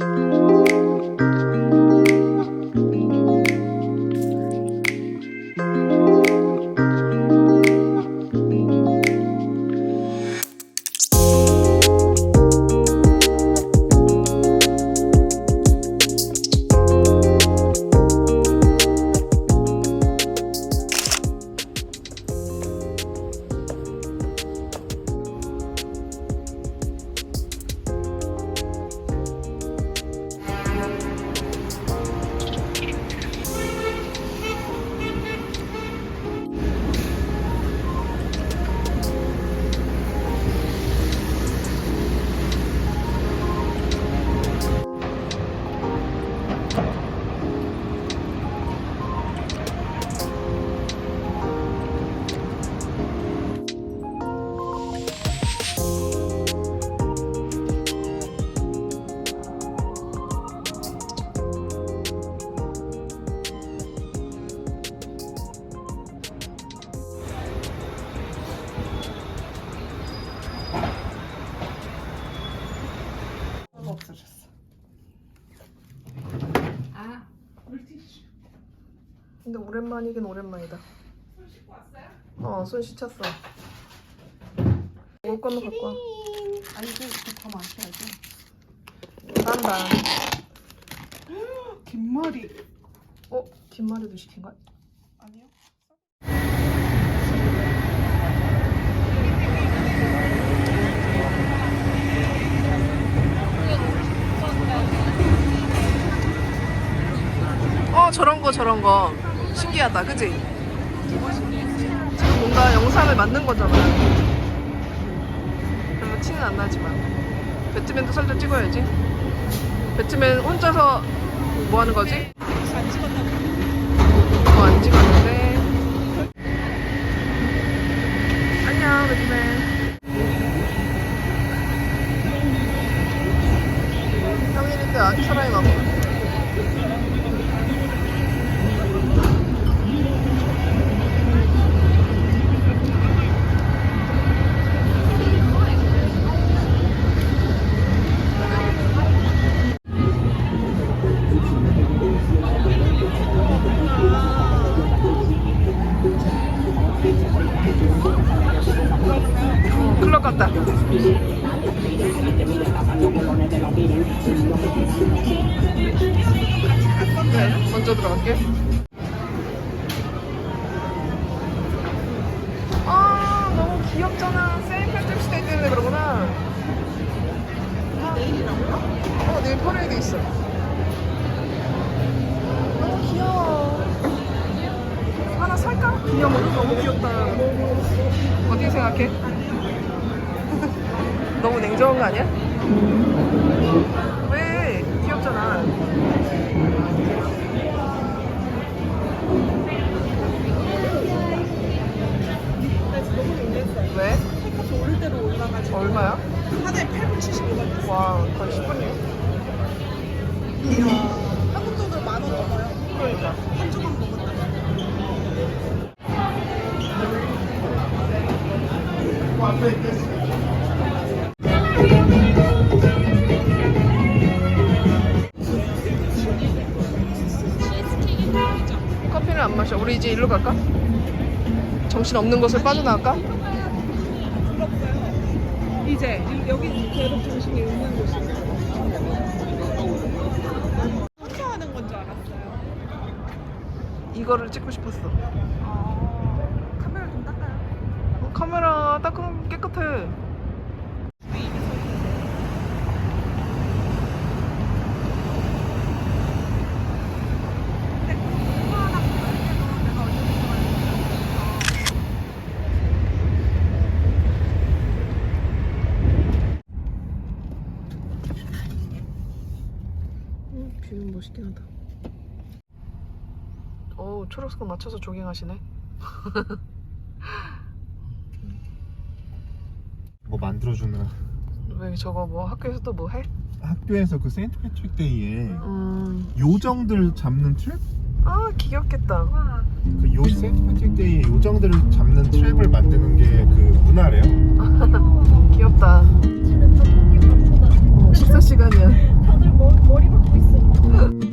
없어 근데 오랜만이긴 오랜만이다. 손 씻고 왔어요? 어, 손 씻혔어. 먹을 거는 갖고 와. 아니, 이거 이거 더 많셔야죠. 딴다. 뒷머리. 어? 뒷머리도 시킨 거야? 아니요. 어, 저런 거, 저런 거. 신기하다, 그지? 지금 뭔가 영상을 만든 거잖아. 별로 티는 안 나지만. 배트맨도 살짝 찍어야지. 배트맨 혼자서 뭐 하는 거지? 안 찍었다고. 어, 안 찍었는 네, 먼저 들어갈게. 아, 너무 귀엽잖아. 세인 패트릭스 데이 때문에 그러구나. 어, 내일 퍼레이드 있어. 너무 귀여워. 하나 살까? 기념으로 너무 귀엽다. 어떻게 생각해? 너무 냉정한 거 아니야? 왜? 귀엽잖아. 너무 놀랬어요. 왜? khách 오를 대로 올라가지고. 얼마야? 하나에 870원. 와, 거의 10분이요. 우리 이제 일로 갈까? 정신 없는 곳을 빠져나갈까? 이제 이- 여기 계속 정신이 있는 곳이에요. 혼자 하는 건 줄 알았어요. 이거를 찍고 싶었어. 아, 카메라 좀 닦아요. 어, 카메라 닦은 깨끗해. 멋있긴 하다. 오, 초록색 맞춰서 조깅하시네. 뭐 만들어주는 왜 저거 뭐 학교에서 또뭐 해? 학교에서 그 세인트 패트릭 데이에 음. 요정들 잡는 트랩? 아 귀엽겠다. 그요 세인트 패트릭 데이에 요정들을 잡는 트랩을 만드는 게 그 문화래요. 귀엽다. 집에 다 공기 박수다. 어, 식사 시간이야. 다들 머리 박고 있어. Oh.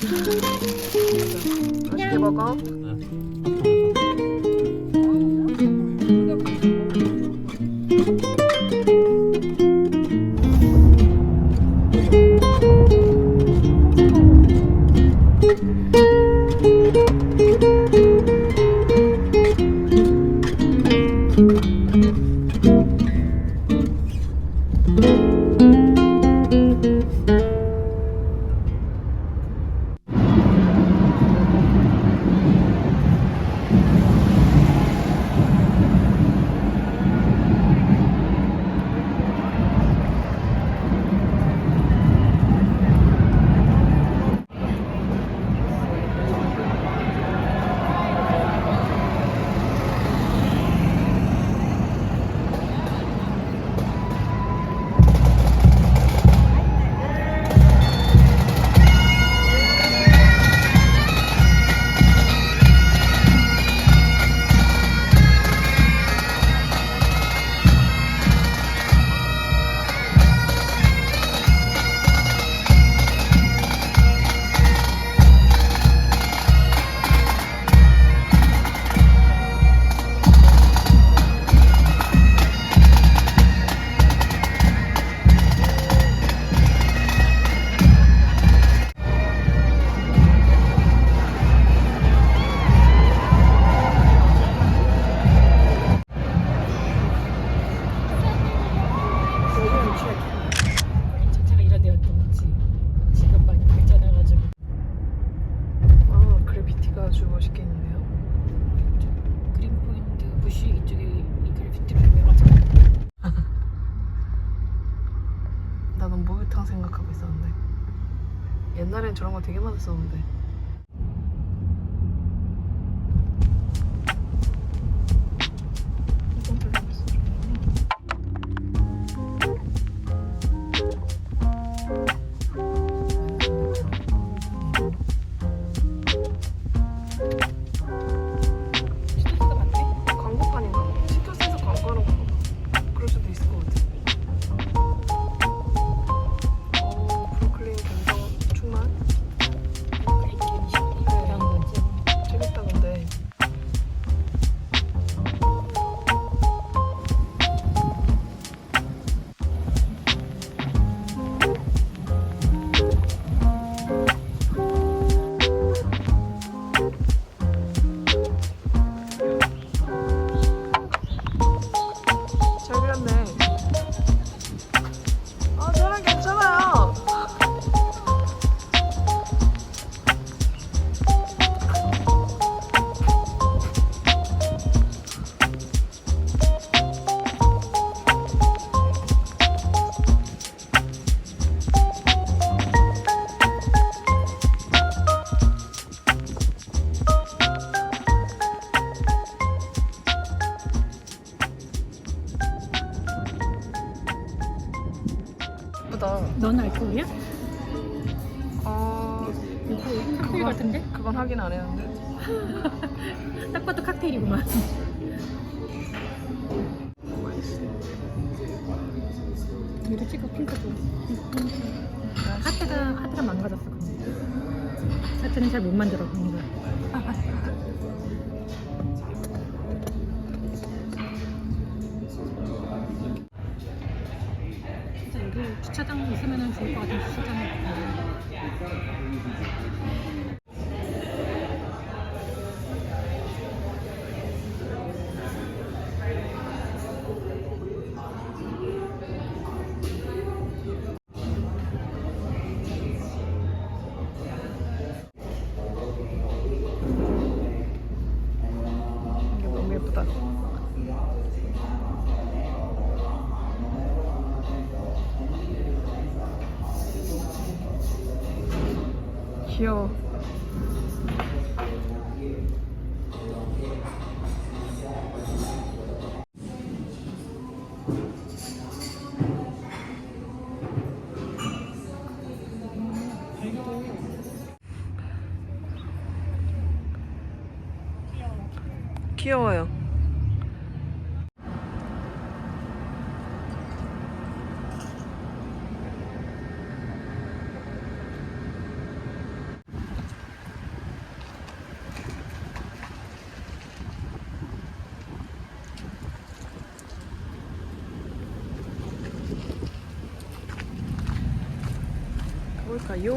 啊这个是 zęby. 그건, 같은데? 그건 확인 안 했는데. 딱 봐도 칵테일이구만. 이렇게 찍어 핑크도. 하트가 하트가 망가졌어. 근데. 하트는 잘 못 만들어. 뭔가. 주차장 있으면 좋을 것 같은 주차장. 귀여워. 귀여워요. 뭘까요?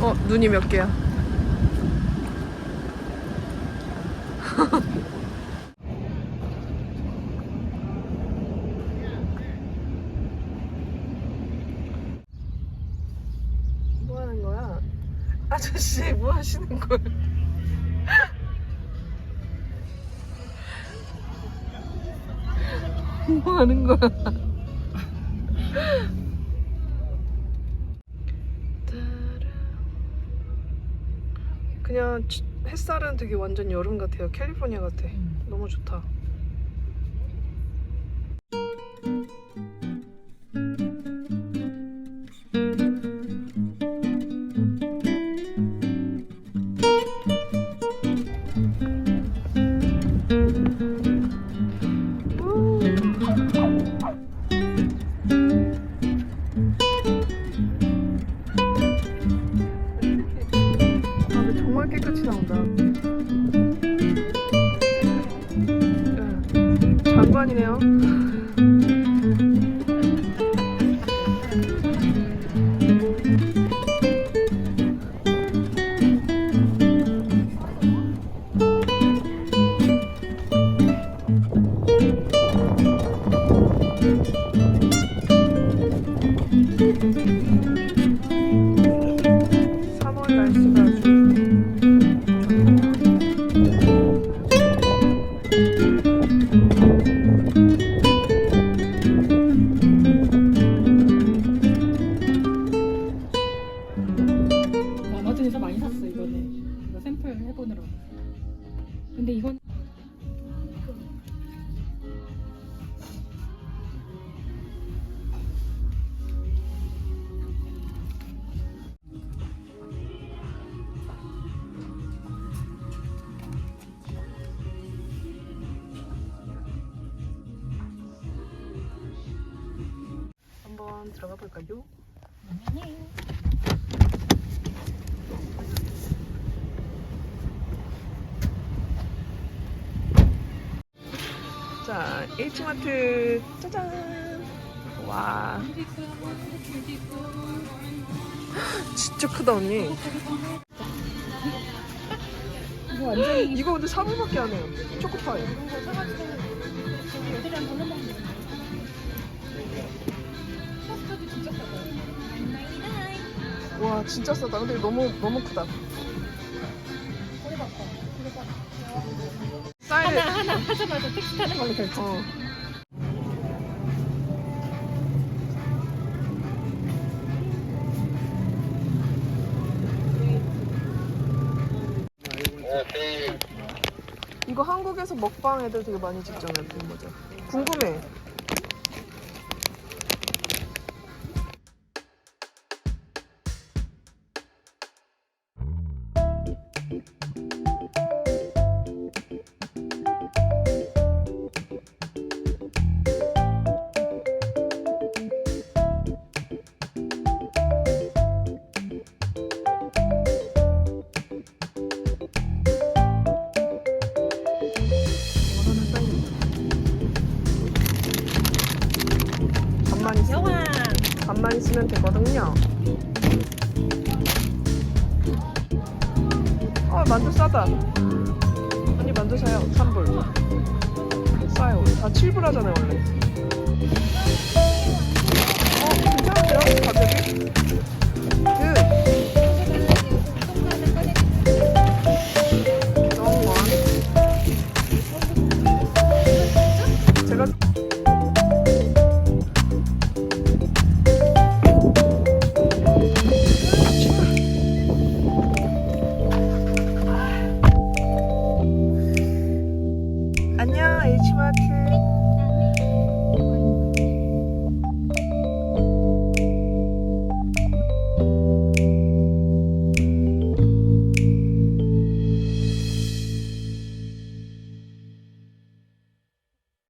어, 눈이 몇 개야? 뭐 하는 거야? 아저씨, 뭐 하시는 거야? 뭐 하는 거야? 그냥 치- 햇살은 되게 완전 여름 같아요. 캘리포니아 같아. 너무 좋다. 장관이네요. 한번 들어가 볼까요? 자, H마트 짜잔. 와, 진짜 크다 언니. 이거 완전히 이거 근데 3불밖에 안 해요. 초코파이. 진짜 싸다. 근데 너무 너무 크다. 하나 하나 하자마자 택시 타는 걸로 결정 어. 이거 한국에서 먹방 애들 되게 많이 찍잖아요, 본 거죠. 궁금해. 드시면 되거든요. 어, 만두 싸다. 아니, 만두 사요. 3불. 싸요. 다 7불 하잖아요, 원래. 어, 괜찮은데요? 갑자기? 그. 제가